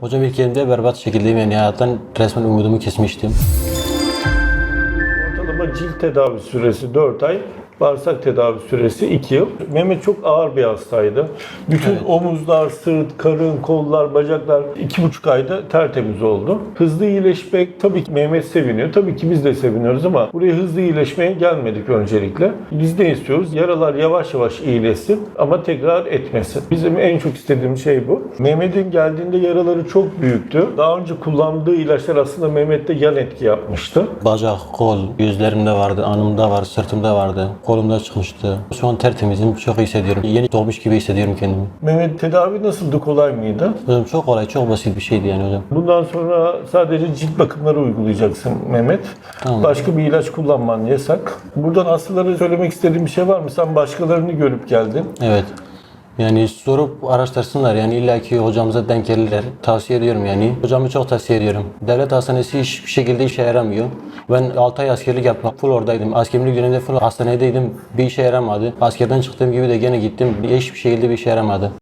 Hocam ilk elimde berbat şekildeyim yani hayattan resmen umudumu kesmiştim. Ortalama cilt tedavi süresi 4 ay, bağırsak tedavi süresi 2 yıl. Mehmet çok ağır bir hastaydı. Bütün Evet. omuzlar, sırt, karın, kollar, bacaklar 2,5 ayda tertemiz oldu. Hızlı iyileşmek tabii ki Mehmet seviniyor. Tabii ki biz de seviniyoruz ama buraya hızlı iyileşmeye gelmedik öncelikle. Biz ne istiyoruz? Yaralar yavaş yavaş iyileşsin ama tekrar etmesin. Bizim en çok istediğimiz şey bu. Mehmet'in geldiğinde yaraları çok büyüktü. Daha önce kullandığı ilaçlar aslında Mehmet'te yan etki yapmıştı. Bacak, kol, yüzlerimde vardı, anımda var, sırtımda vardı, kolumda çıkmıştı. Şu an tertemizim, çok iyi hissediyorum. Yeni doğmuş gibi hissediyorum kendimi. Mehmet tedavi nasıldı? Kolay mıydı? Hocam çok kolay, çok basit bir şeydi yani hocam. Bundan sonra sadece cilt bakımları uygulayacaksın Mehmet. Tamam. Başka bir ilaç kullanman yasak. Buradan hastalara söylemek istediğin bir şey var mı? Sen başkalarını görüp geldin. Evet. Yani sorup araştırsınlar yani illaki hocamıza denk gelirler. Tavsiye ediyorum yani. Hocamı çok tavsiye ediyorum. Devlet hastanesi hiçbir şekilde işe yaramıyor. Ben 6 ay askerlik yaptım. Full oradaydım. Askerlik döneminde full hastanedeydim. Bir işe yaramadı. Askerden çıktığım gibi de gene gittim. Hiçbir şekilde bir işe yaramadı.